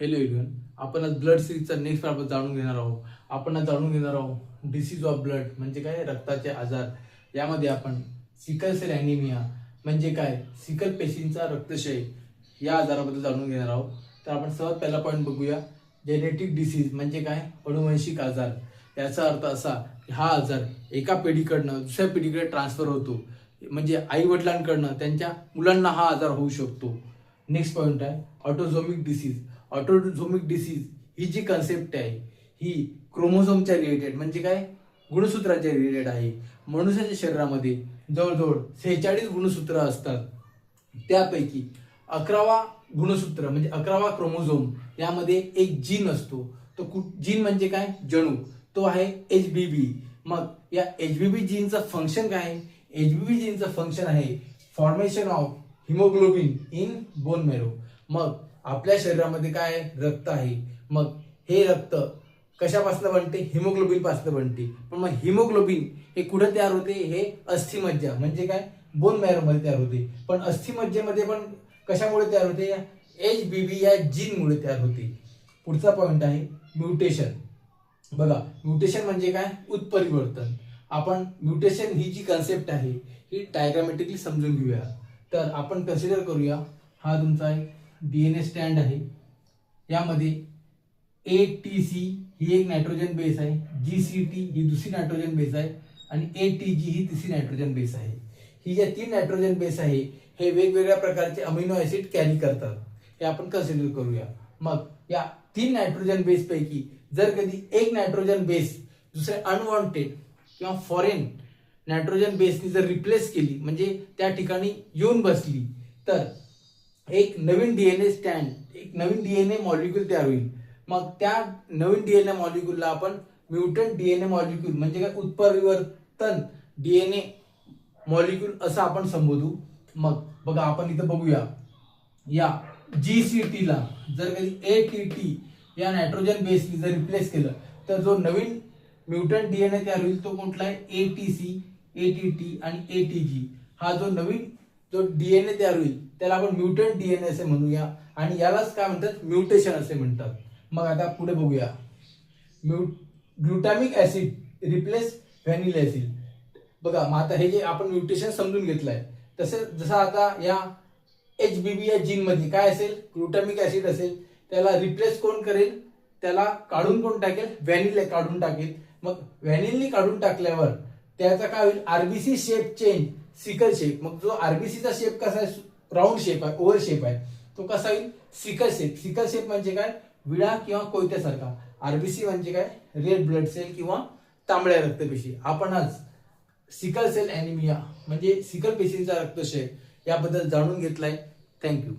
Hello everyone आपण आज blood सिरीजचा next part जाणून घेणार आहोत. आपण आज जाणून घेणार आहोत डिसीज ऑफ ब्लड म्हणजे काय? रक्ताचे आजार. यामध्ये आपण सिकल सेल अॅनिमिया म्हणजे काय? सिकल पेशींचा रक्तक्षय. या आजाराबद्दल जाणून घेणार आहोत. तर आपण सर्वात पहिला पॉईंट बघूया. जेनेटिक डिसीज म्हणजे काय? अनुवंशिक आजार. याचा अर्थ असा की हा आजार एका पिढीकडनं दुसऱ्या पिढीकडे ट्रान्सफर होतो. म्हणजे आई वडिलांकडनं त्यांच्या मुलांना हा आजार होऊ शकतो. नेक्स्ट पॉईंट आहे ऑटोझोमिक डिसीज ऑटोझोमिक डिसीज ही जी कन्सेप्ट आहे ही क्रोमोझोमच्या रिलेटेड म्हणजे काय? गुणसूत्राच्या रिलेटेड आहे. मनुष्याच्या शरीरामध्ये जवळजवळ सेहेचाळीस गुणसूत्र असतात. त्यापैकी अकरावा गुणसूत्र म्हणजे अकरावा क्रोमोझोम यामध्ये एक जीन असतो. तो कु जीन म्हणजे काय? जणू. तो आहे एच बी बी मग या एच बी बी जीनचं फंक्शन काय? आहे एच बी बी जीनचं फंक्शन आहे formation of haemoglobin in bone marrow मग आपल्या शरीरामध्ये काय आहे? रक्त आहे. मग हे रक्त कशापासून बनते? हिमोग्लोबिनपासून बनते. पण मग हिमोग्लोबिन हे कुठं तयार होते? हे अस्थिमज्जा म्हणजे काय? बोन मॅरोमध्ये तयार होते. पण अस्थिमज्जेमध्ये पण कशामुळे तयार होते? या एच बी बी या जीनमुळे तयार होते. पुढचा पॉईंट आहे म्युटेशन बघा म्युटेशन म्हणजे काय? उत्परिवर्तन. आपण म्युटेशन ही जी कन्सेप्ट आहे ही डायग्रामॅटिकली समजून घेऊया. तर आपण कन्सिडर करूया हा तुमचा एक डी एन ए स्टँड आहे. यामध्ये ए टी सी ही एक नायट्रोजन बेस आहे जी सी टी ही दुसरी नायट्रोजन बेस आहे आणि ए टी जी ही तिसरी नायट्रोजन बेस आहे. ही ज्या तीन नायट्रोजन बेस आहे हे वेगवेगळ्या प्रकारचे अमिनो ऍसिड कॅरी करतात. हे आपण कन्सिडर करूया. मग या तीन नायट्रोजन बेसपैकी जर कधी एक नायट्रोजन बेस दुसरे अनवॉन्टेड किंवा फॉरेन नायट्रोजन बेसनी जर रिप्लेस केली म्हणजे त्या ठिकाणी येऊन बसली तर एक नवीन डीएनए स्टँड एक नवीन डीएनए मॉलिक्यूल तयार होईल. मग त्या नवीन डीएनए मॉलिक्यूलला आपण म्युटंट डीएनए मॉलिक्यूल म्हणजे काय उत्परिवर्तन डीएनए मॉलिक्यूल असं आपण संबोधू. मग बघा आपण इथं बघूया. या जी सी टीला जर कधी ए टी टी या नायट्रोजन बेसनी जर रिप्लेस केलं तर जो नवीन म्युटंट डीएनए तयार होईल तो कुठला आहे? A T C A T T आणि ए टी जी हा जो नवीन जो डीएनए तयार होईल त्याला आपण म्युटंट डीएनए असे म्हणूया. आणि यालाच काय म्हणतात? म्युटेशन असे म्हणतात. मग आता पुढे बघूया. Mute glutamic acid replace vanilla acid बघा मग आता हे जे आपण म्युटेशन समजून घेतलंय तसेच जसं आता या एच बी बी या जीनमध्ये काय असेल? ग्लुटामिक ऍसिड असेल. त्याला रिप्लेस कोण करेल? त्याला काढून कोण टाकेल? व्हॅनिल काढून टाकेल. मग व्हॅनिलनी काढून टाकल्यावर त्याचा काय होईल? RBC shape change sickle shape मग जो आरबीसीचा शेप कसा आहे? राऊंड शेप आहे ओव्हर शेप आहे. तो कसा होईल? सिकल शेप सिकल शेप म्हणजे काय? विळा किंवा कोयत्यासारखा. आरबीसी म्हणजे काय? रेड ब्लड सेल किंवा तांबड्या रक्तपेशी. आपण आज सिकल सेल अॅनिमिया म्हणजे सिकल पेशींचा रक्तक्षय याबद्दल जाणून घेतलाय. थँक्यू